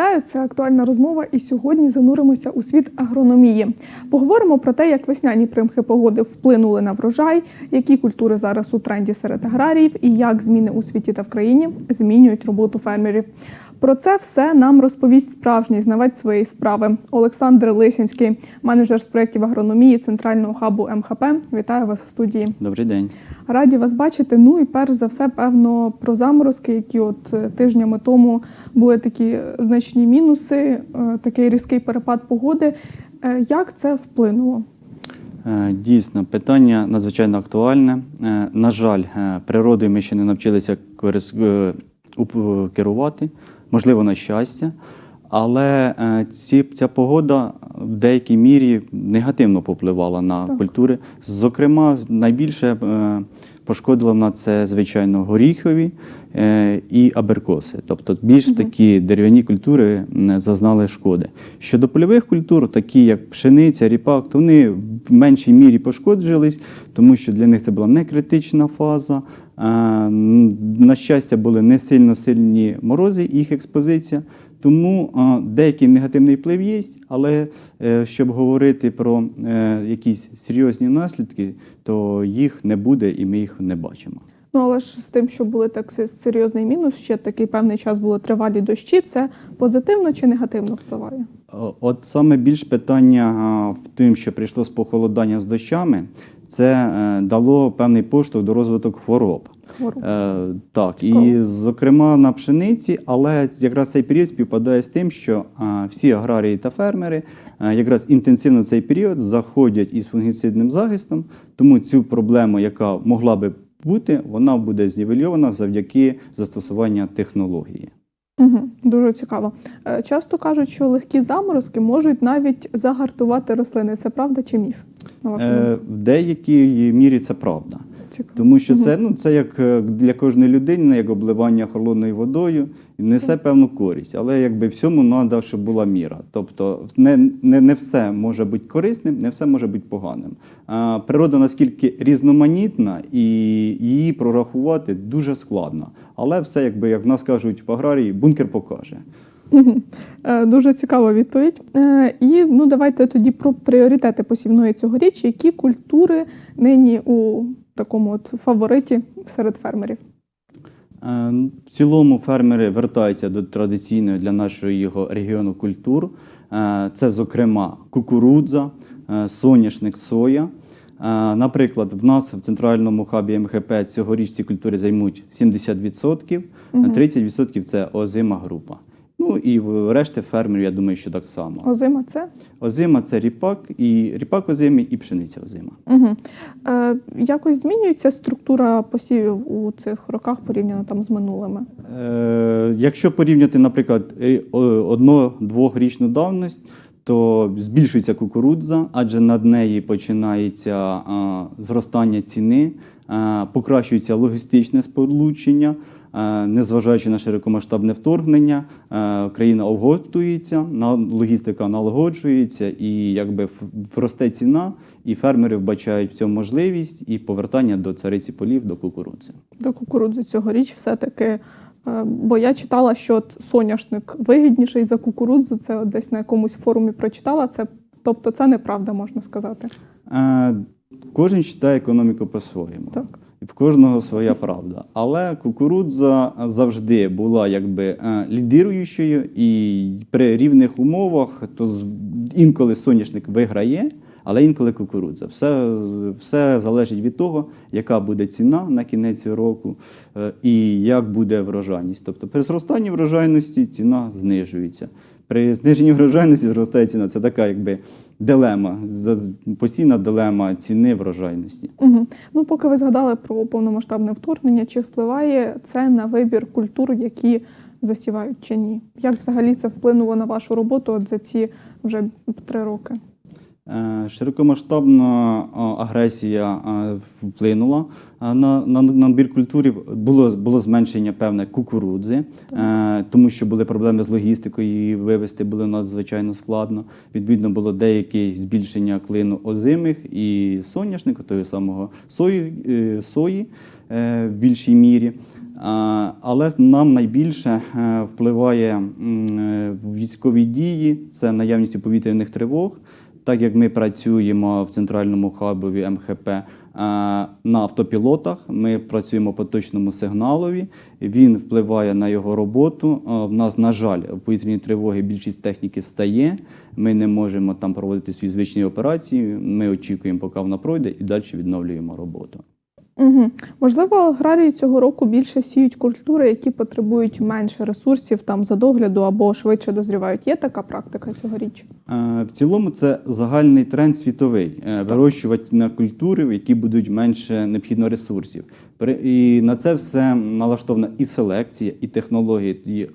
Вітаю, це актуальна розмова. І сьогодні зануримося у світ агрономії. Поговоримо про те, як весняні примхи погоди вплинули на врожай, які культури зараз у тренді серед аграріїв, і як зміни у світі та в країні змінюють роботу фермерів. Про це все нам розповість справжній знавець своєї справи Олександр Лисянський, менеджер з проєктів агрономії центрального хабу МХП. Вітаю вас у студії. Добрий день. Раді вас бачити. Ну і перш за все, певно, про заморозки, які от е, тижнями тому були такі значні мінуси, е, такий різкий перепад погоди. Е, Як це вплинуло? Дійсно, питання надзвичайно актуальне. На жаль, природою ми ще не навчилися керувати, можливо, на щастя. Але е, ці, ця погода в деякій мірі негативно попливала на Так. культури. Зокрема, найбільше е, пошкодило на це, звичайно, горіхові е, і аберкоси. Тобто більш такі дерев'яні культури зазнали шкоди. Щодо польових культур, такі як пшениця, ріпак, то вони в меншій мірі пошкоджувались, тому що для них це була не критична фаза. Е, На щастя, були не сильно сильні морози, їх експозиція. Тому деякий негативний вплив є, але е, щоб говорити про е, якісь серйозні наслідки, то їх не буде і ми їх не бачимо. Ну але ж з тим, що були так серйозний мінус, ще такий певний час були тривалі дощі. Це позитивно чи негативно впливає? От саме більш питання в тим, що прийшло з похолодання з дощами, це е, дало певний поштовх до розвитку хвороб. Е, так, і зокрема на пшениці, але якраз цей період співпадає з тим, що а, всі аграрії та фермери а, якраз інтенсивно в цей період заходять із фунгіцидним захистом, тому цю проблему, яка могла би бути, вона буде знівельована завдяки застосуванню технології. Угу, дуже цікаво. Е, Часто кажуть, що легкі заморозки можуть навіть загартувати рослини. Це правда чи міф? На вашу? Е, в деякій мірі це правда. Цікаво. Тому що це, ну, це як е, для кожної людини, як обливання холодною водою, і несе певну користь. Але якби всьому треба, щоб була міра. Тобто не, не, не все може бути корисним, не все може бути поганим. А, природа наскільки різноманітна, і її прорахувати дуже складно. Але все, якби, як в нас кажуть в аграрії, бункер покаже. Е, Дуже цікава відповідь. Е, І ну давайте тоді про пріоритети посівної цьогоріч. Які культури нині у такому от фавориті серед фермерів? Е, В цілому фермери вертаються до традиційної для нашого його регіону культур. Е, Це, зокрема, кукурудза, е, соняшник, соя. Наприклад, в нас в центральному хабі МХП цьогоріч ці культури займуть 70%, а 30% це озима група. Ну і в решті фермерів, я думаю, що так само. Озима це? Озима це ріпак, і ріпак озимий, і пшениця озима. Угу. Е, якось змінюється структура посівів у цих роках порівняно там з минулими? Е, Якщо порівняти, наприклад, одно-двохрічну давність, то збільшується кукурудза, адже над неї починається зростання ціни, покращується логістичне сполучення. А, Незважаючи на широкомасштабне вторгнення, а, країна обготується, логістика налагоджується, і якби вросте ціна, і фермери вбачають в цьому можливість і повертання до цариці полів до кукурудзи. До кукурудзи цьогоріч все-таки. е, Бо я читала, що от соняшник вигідніший за кукурудзу. Це от десь на якомусь форумі прочитала. Це тобто це неправда, можна сказати. Е, Кожен читає економіку по-своєму. Так. В кожного своя правда. Але кукурудза завжди була якби е, лідируючою, і при рівних умовах то інколи соняшник виграє, але інколи кукурудза. Все, все залежить від того, яка буде ціна на кінець року е, і як буде врожайність. Тобто при зростанні врожайності ціна знижується. При зниженні врожайності зростає ціна. Це така якби дилема, постійна дилема ціни врожайності. Угу. Ну, поки ви згадали про повномасштабне вторгнення, чи впливає це на вибір культур, які засівають чи ні? Як взагалі це вплинуло на вашу роботу от за ці вже три роки? Е, Широкомасштабна агресія вплинула а, на, на набір культурів. Було, було зменшення певне кукурудзи, е, тому що були проблеми з логістикою, її вивезти було надзвичайно складно. Відповідно, було деяке збільшення клину озимих і соняшника, того самого сої, е, сої е, в більшій мірі. Але нам найбільше е, впливає е, військові дії, це наявність повітряних тривог. Так як ми працюємо в центральному хабові МХП е, на автопілотах, ми працюємо по точному сигналові. Він впливає на його роботу. Е, В нас, на жаль, в повітряні тривоги більшість техніки стає. Ми не можемо там проводити свої звичні операції. Ми очікуємо, поки вона пройде, і далі відновлюємо роботу. Угу. Можливо, аграрії цього року більше сіють культури, які потребують менше ресурсів там за догляду або швидше дозрівають. Є така практика цьогоріч? Е, В цілому це загальний тренд світовий. Е, Вирощувати на культури, які будуть менше необхідно ресурсів. При- І на це все налаштована і селекція, і технології. І е,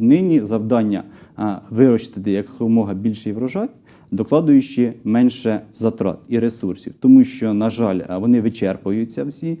нині завдання е, вирощити якомога більший врожай, докладуючи менше затрат і ресурсів, тому що, на жаль, вони вичерпуються всі.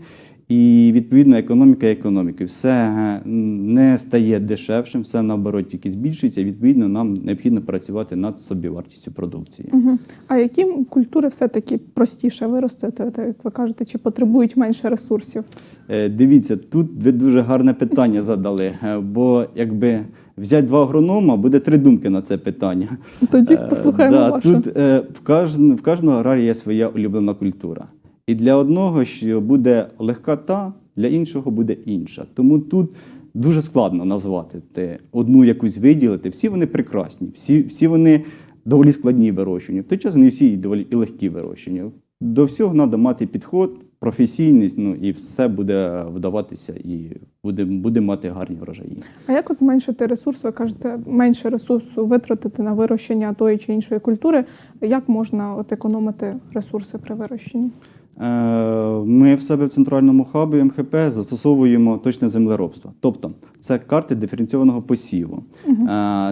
І відповідно економіка економіки. Все е, не стає дешевшим, все наоборот тільки збільшується. Відповідно, нам необхідно працювати над собівартістю продукції. Угу. А які культури все-таки простіше виростити, як ви кажете, чи потребують менше ресурсів? Е, Дивіться, тут ви дуже гарне питання задали, е, бо якби взяти два агронома, буде три думки на це питання. Тоді Е, послухаємо да, вашу. Тут е, в, кожн, в кожного аграрія є своя улюблена культура. І для одного що буде легка та, для іншого буде інша. Тому тут дуже складно назвати те, одну якусь виділити. Всі вони прекрасні, всі, всі вони доволі складні вирощення. В той час вони всі доволі і легкі вирощення. До всього треба мати підход, професійність, ну і все буде вдаватися, і буде, буде мати гарні врожаї. А як от зменшити ресурс? Ви кажете, менше ресурсу витратити на вирощення тої чи іншої культури. Як можна от економити ресурси при вирощенні? Е, Ми в себе в центральному хабі МХП застосовуємо точне землеробство. Тобто це карти диференційованого посіву. Угу.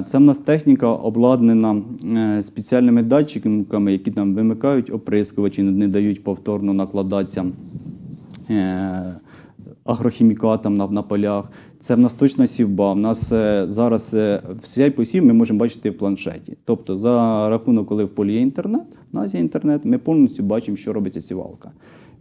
Це в нас техніка обладнана е, спеціальними датчиками, які там вимикають оприскувачі, не дають повторно накладатися агрохімікатам на, на полях. Це в нас точна сівба. В нас е, зараз е, всій посів ми можемо бачити в планшеті. Тобто, за рахунок, коли в полі є інтернет, в нас є інтернет, ми повністю бачимо, що робиться сівалка.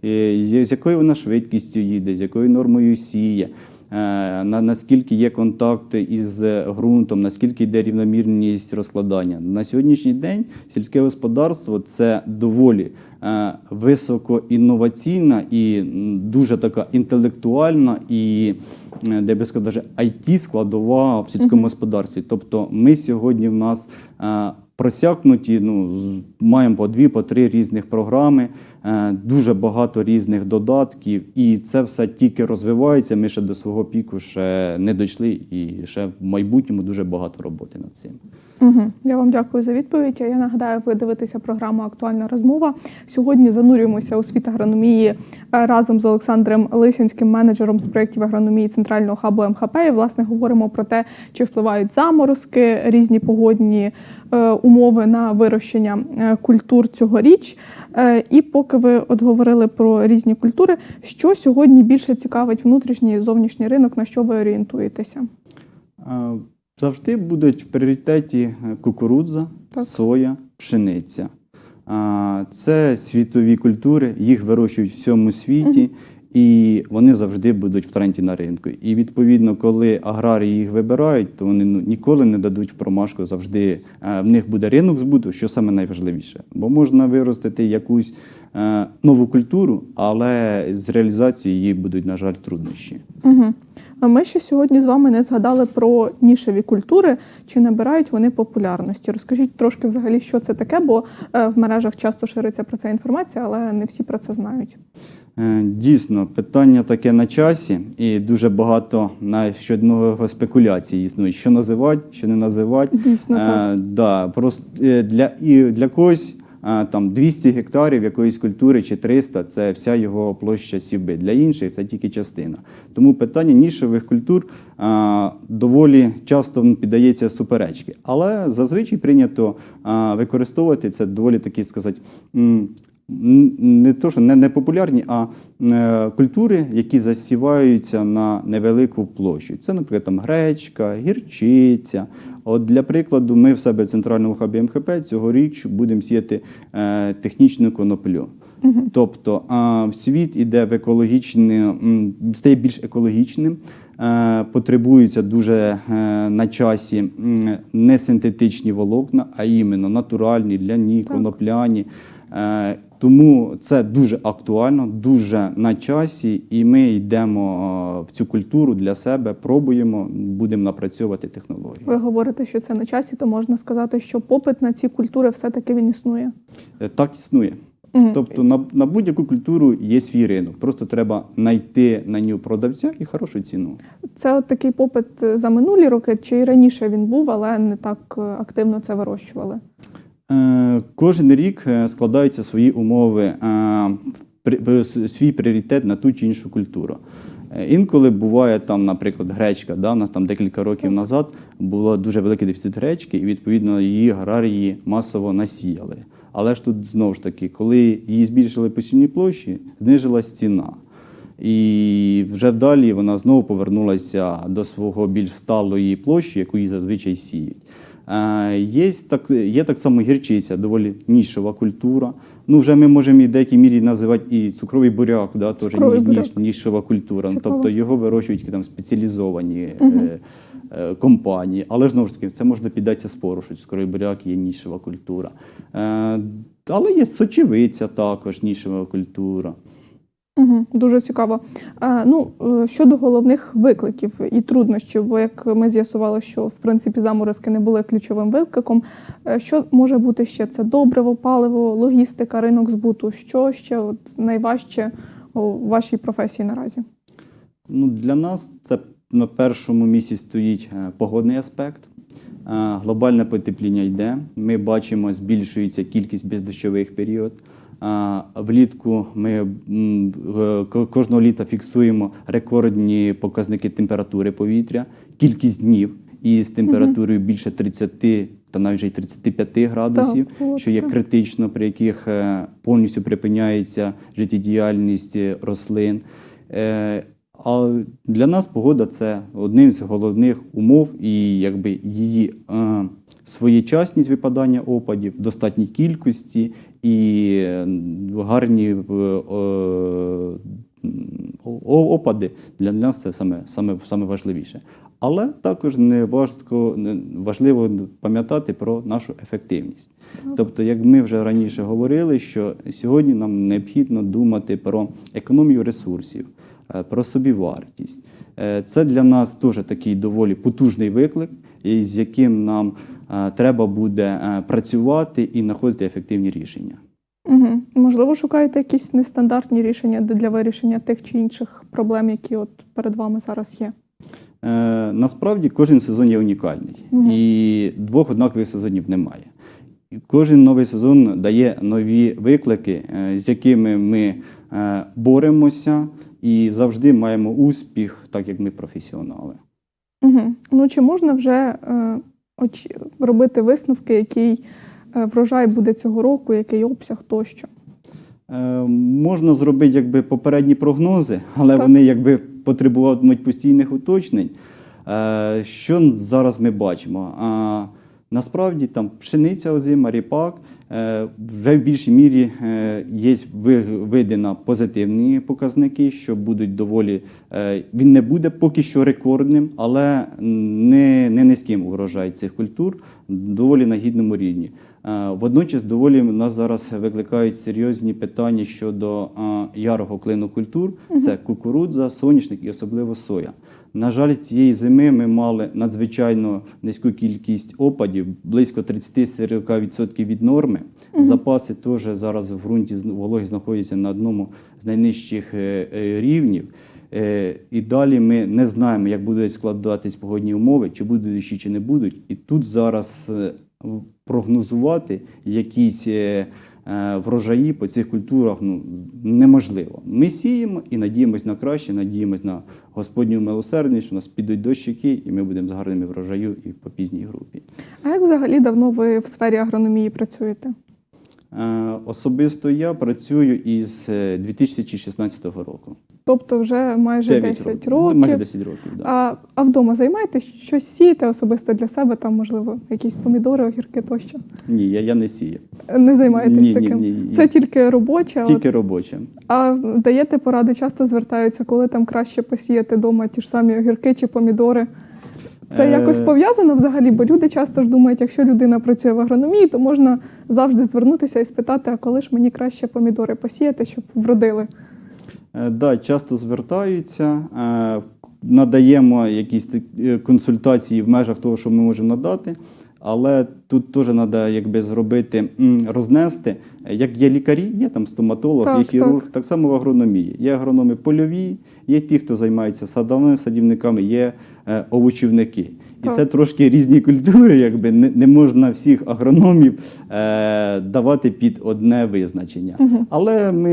І з якою вона швидкістю їде, з якою нормою сіє. Е, На, наскільки є контакти із ґрунтом, наскільки йде рівномірність розкладання. На сьогоднішній день сільське господарство це доволі е, високоінноваційна і дуже така інтелектуальна і, е, де би сказати, it складова в сільському господарстві. Тобто ми сьогодні в нас е, просякнуті, ну, маємо по дві, по три різних програми, е, дуже багато різних додатків, і це все тільки розвивається. Ми ще до свого піку ще не дійшли, і ще в майбутньому дуже багато роботи над цим. Угу. Я вам дякую за відповідь. Я нагадаю, ви дивитеся програму Актуальна розмова. Сьогодні занурюємося у світ агрономії е, разом з Олександром Лисянським, менеджером з проєктів агрономії центрального хабу МХП. І власне говоримо про те, чи впливають заморозки, різні погодні е, умови на вирощення е, культур цьогоріч. Е, і поки ви от говорили про різні культури, що сьогодні більше цікавить внутрішній і зовнішній ринок, на що ви орієнтуєтеся? Завжди будуть в пріоритеті е, кукурудза, Так. соя, пшениця. Це світові культури, їх вирощують в всьому світі, і вони завжди будуть в тренді на ринку. І відповідно, коли аграрії їх вибирають, то вони ну, ніколи не дадуть в промашку. Завжди е, в них буде ринок збуту, що саме найважливіше. Бо можна виростити якусь е, нову культуру, але з реалізацією її будуть, на жаль, труднощі. Угу. А ми ще сьогодні з вами не згадали про нішеві культури, чи набирають вони популярності. Розкажіть трошки взагалі, що це таке, бо е, в мережах часто шириться про це інформація, але не всі про це знають. Е, Дійсно, питання таке на часі, і дуже багато на щодного спекуляцій існують, що називати, що не називати. Дійсно, так. Е, да, просто е, для, і для когось е, там 200 гектарів якоїсь культури чи 300 – це вся його площа сівби. Для інших це тільки частина. Тому питання нішевих культур доволі часто піддається суперечки. Але зазвичай прийнято використовувати це доволі такі сказати. Не то, що не, не популярні, а е, культури, які засіваються на невелику площу. Це, наприклад, там гречка, гірчиця. От для прикладу, ми в себе в центральному хабі МХП цьогоріч будемо сіяти е, технічну коноплю. Тобто а, світ іде в екологічне, стає більш екологічним, е, потребуються дуже е, на часі не синтетичні волокна, а іменно натуральні, ляні, конопляні. Е, Тому це дуже актуально, дуже на часі, і ми йдемо е, в цю культуру для себе, пробуємо, будемо напрацьовувати технології. Ви говорите, що це на часі, то можна сказати, що попит на ці культури все-таки він існує. Е, Так існує. Тобто на, на будь-яку культуру є свій ринок. Просто треба знайти на нього продавця і хорошу ціну. Це от такий попит за минулі роки, чи раніше він був, але не так е, активно це вирощували. Е, кожен рік е, складаються свої умови, е, свій пріоритет на ту чи іншу культуру. Інколи буває там, наприклад, гречка. Да? У нас там декілька років назад було дуже великий дефіцит гречки, і відповідно її аграрії масово насіяли. Але ж тут знову ж таки, коли її збільшили посівні площі, знижилась ціна. І вже далі вона знову повернулася до свого більш сталої площі, яку її зазвичай сіють. Є так, є так само гірчиця, доволі нішова культура. Ну, вже ми можемо і в деякій мірі називати і цукровий буряк, да, теж Цукровий ні- буряк. нішова культура. Ну, Цікаво. Тобто його вирощують там спеціалізовані е, е, компанії. Але знову ж таки, це можна піддатися спору, що цукровий буряк є нішова культура. Е, але є сочевиця також, нішова культура. Угу, дуже цікаво. Е, ну, е, щодо головних викликів і труднощів, бо як ми з'ясували, що в принципі заморозки не були ключовим викликом. е, Що може бути ще? Це добриво, паливо, логістика, ринок збуту. Що ще от найважче у вашій професії наразі? Ну, для нас це на першому місці стоїть е, погодний аспект. Глобальне потепління йде. Ми бачимо, збільшується кількість бездощових період. Е, Влітку ми е, кожного літа фіксуємо рекордні показники температури повітря, кількість днів. Із температурою більше 30 та навіть вже й 35 градусів, так, що є критично, при яких е, повністю припиняється життєдіяльність е, рослин. А для нас погода це одним з головних умов, і якби її е, своєчасність випадання опадів, достатній кількості і е, гарні е, е, опади для нас це саме, саме, саме важливіше. Але також не важко, не- важливо пам'ятати про нашу ефективність. Тобто, як ми вже раніше говорили, що сьогодні нам необхідно думати про економію ресурсів, про собівартість. Е, Це для нас теж такий доволі потужний виклик, з яким нам е, треба буде е, працювати і знаходити ефективні рішення. Угу. Можливо, шукаєте якісь нестандартні рішення для вирішення тих чи інших проблем, які от перед вами зараз є. Е, насправді кожен сезон є унікальний, і двох однакових сезонів немає. Кожен новий сезон дає нові виклики, е, з якими ми е, боремося і завжди маємо успіх, так як ми професіонали. Угу. Ну чи можна вже е, оч... робити висновки, який е, врожай буде цього року, який обсяг тощо? Е, Можна зробити якби попередні прогнози, але Так. вони якби потребуватимуть постійних уточнень. Е, Що зараз ми бачимо? Насправді там пшениця озима, ріпак. е, Вже в більшій мірі е, є ви- видано позитивні показники, що будуть доволі. е, Він не буде поки що рекордним, але не, не низьким урожай цих культур, доволі на гідному рівні. Водночас доволі нас зараз викликають серйозні питання щодо ярого клину культур. Це кукурудза, соняшник і особливо соя. На жаль, цієї зими ми мали надзвичайно низьку кількість опадів, близько 30-40% від норми. Запаси теж зараз в ґрунті вологі знаходяться на одному з найнижчих е, е, рівнів. Е, І далі ми не знаємо, як будуть складатись погодні умови, чи будуть дощі, чи не будуть. І тут зараз прогнозувати якісь врожаї по цих культурах ну, неможливо. Ми сіємо і надіємось на краще, надіємось на Господню милосердність, що нас підуть дощики, і ми будемо з гарними врожаю і по пізній групі. А як взагалі давно ви в сфері агрономії працюєте? Е, Особисто я працюю із е, 2016 року. Тобто вже майже 10 Ну, років. Майже 10 років, да. А, а вдома займаєтесь щось сієте особисто для себе, там, можливо, якісь помідори, огірки тощо? Ні, я, я не сію. Не займаєтесь Ні, ні, таким? ні, ні. Це тільки робоче. от. Тільки робоче. А даєте поради, часто звертаються, коли там краще посіяти вдома ті ж самі огірки чи помідори. Це Е, якось пов'язано взагалі, бо люди часто ж думають, якщо людина працює в агрономії, то можна завжди звернутися і спитати, а коли ж мені краще помідори посіяти, щоб вродили. Так, Да, часто звертаються, е, надаємо якісь е, консультації в межах того, що ми можемо надати. Але тут теж треба якби зробити, рознести. Як є лікарі, є там стоматолог, Так, є хірург, так. так. само в агрономії. Є агрономи польові, є ті, хто займається садовими садівниками, є е, овочівники. І Так. це трошки різні культури, якби не, не можна всіх агрономів е, давати під одне визначення. Але ми,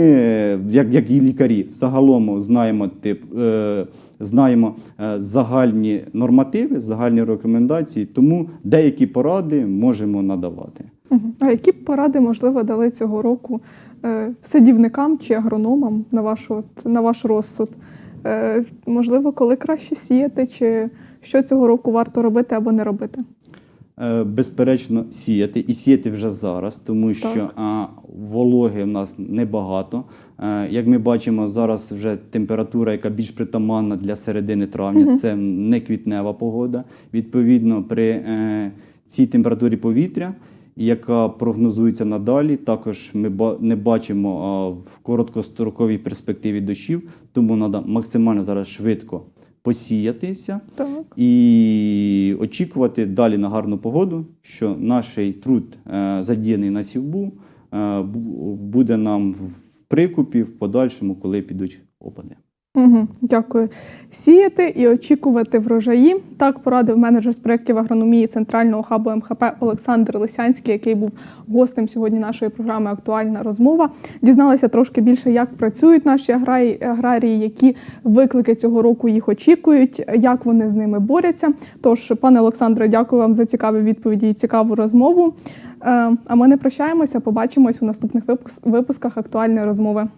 як, як і лікарі, загалом знаємо тип, е, знаємо е, загальні нормативи, загальні рекомендації, тому деякі поради можемо надавати. А які б поради, можливо, дали цього року е, садівникам чи агрономам на, вашу, от, на ваш розсуд? Е, можливо, коли краще сіяти, чи що цього року варто робити або не робити? Е, Безперечно, сіяти і сіяти вже зараз, тому що а, вологи в нас небагато. Як ми бачимо, зараз вже температура, яка більш притаманна для середини травня, це не квітнева погода. Відповідно, при е, цій температурі повітря, яка прогнозується надалі, також ми не бачимо в короткостроковій перспективі дощів, тому треба максимально зараз швидко посіятися Так. і очікувати далі на гарну погоду, що наш труд е, задіяний на сівбу е, буде нам в прикупі в подальшому, коли підуть опади. Угу, дякую. Сіяти і очікувати врожаї. Так порадив менеджер з проєктів агрономії центрального хабу МХП Олександр Лисянський, який був гостем сьогодні нашої програми Актуальна розмова. Дізналися трошки більше, як працюють наші аграрії, які виклики цього року їх очікують, як вони з ними борються. Тож, пане Олександре, дякую вам за цікаві відповіді і цікаву розмову. Е, А ми не прощаємося. Побачимось у наступних випуск- випусках актуальної розмови.